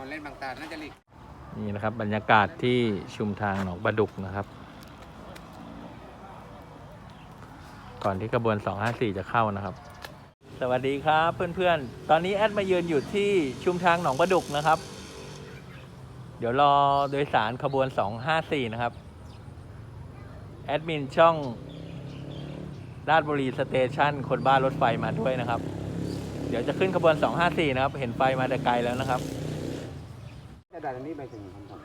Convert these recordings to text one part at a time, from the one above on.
อนเล่นบางตาน่าจะหลีกนี่นะครับบรรยากาศที่ชุมทางหนองประดุกนะครับ ก่อนที่กระบวน 254 จะเข้านะครับ สวัสดีครับเพื่อนๆ ตอนนี้แอดมายืนอยู่ที่ชุมทางหนองประดุกนะครับ เดี๋ยวรอโดยสารขบวน 254 นะครับ แอดมินช่องราชบุรีสเตชันคนบ้ารถไฟมาด้วยนะครับ เดี๋ยวจะขึ้นขบวน 254 นะครับ เห็นไฟมาแต่ไกลแล้วนะครับ ระดาษอันนี้ไปถึงคำตอบ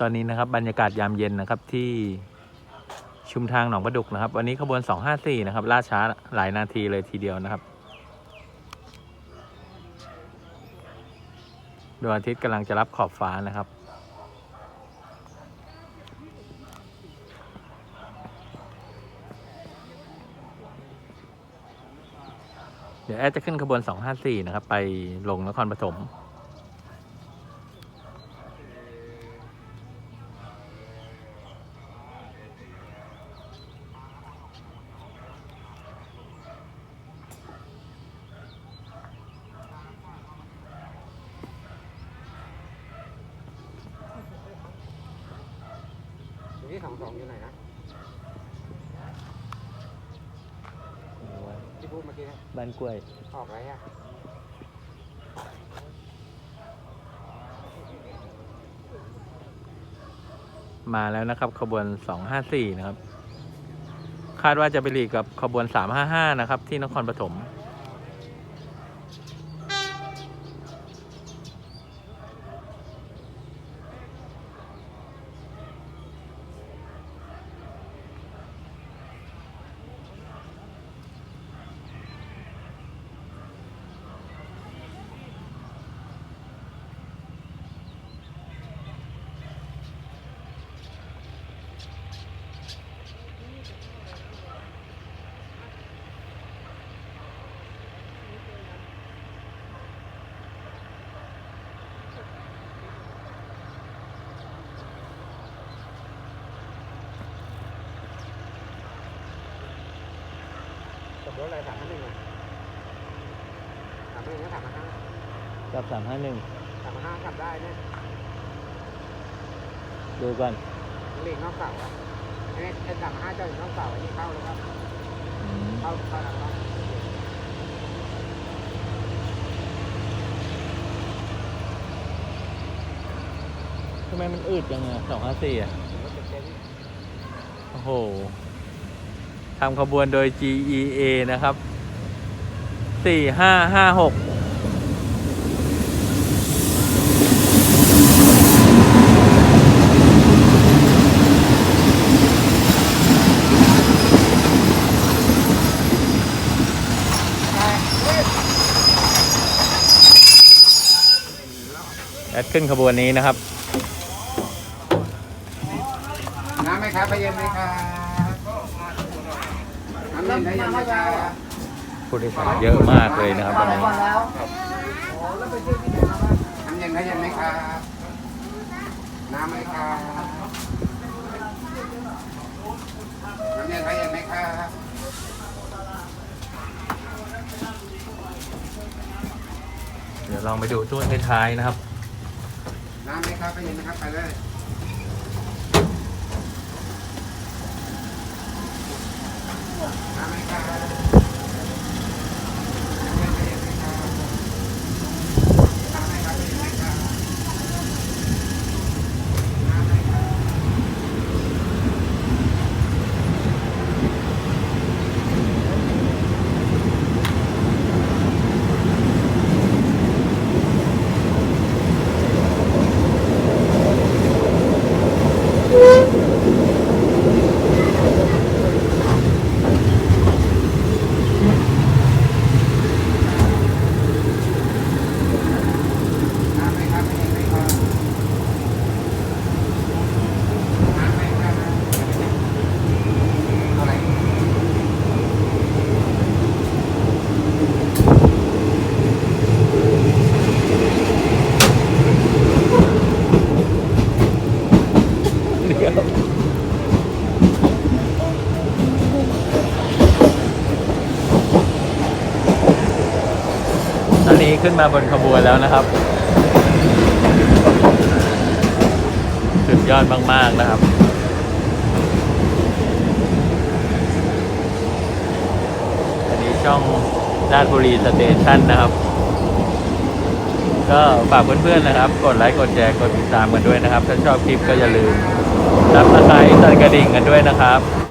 ตอนนี้นะครับบรรยากาศยามเย็นนะครับที่ชุมทางหนองประดุกนะครับ วันนี้ขบวน 254 นะครับล่าช้าหลายนาทีเลยทีเดียวนะครับดวงอาทิตย์กำลังจะรับขอบฟ้านะครับ เดี๋ยวแอดจะขึ้นขบวน 254 นะครับ ไปลงนครปฐม ตรงนี้สองสองอยู่ไหนนะที่พูดเมื่อกี้นะบ้านกล้วย ออกไรอะมาแล้วนะครับ ขบวน 254 นะครับ คาดว่าจะไปหลีกกับขบวน 355 นะครับ ที่นครปฐม กับรถอะไรสามพันหนึ่งอะสามพันหนึ่งก็สามพันห้ากับ351สามพันห้าขับได้เนี่ยดูก่อนหลีกนอกเสาอะไอ้เนี่ยไอ้สามพันห้าเจ้าอยู่นอกเสาอันนี้เข้าแล้วครับ อืมเข้าเข้าทางนอกทำไมมันอืดจังอะ254อะรถเต็มโอ้โห ทำขบวนโดย GEA นะครับ 4556แอดขึ้นขบวนนี้นะครับ น้ำไหมครับไปเย็นไหมครับ ผู้โดยสารเยอะมากเลยนะครับตอนนี้น้ำเย็นได้ยังไหมครับน้ำไหมครับน้ำเย็นได้ยังไหมครับเดี๋ยวลองไปดูช่วงท้ายๆนะครับ น้ำไหมครับไปเย็นนะครับไปเลย ขึ้นมาบนขบวนแล้วนะครับ สุดยอดมาก ๆ นะครับ อันนี้ช่องราชบุรีสเตชันนะครับ ก็ฝากเพื่อนๆนะครับ กดไลค์ กดแชร์ กดติดตามกันด้วยนะครับ ถ้าชอบคลิปก็อย่าลืมรับสไครต์ตันกระดิ่งกันด้วยนะครับ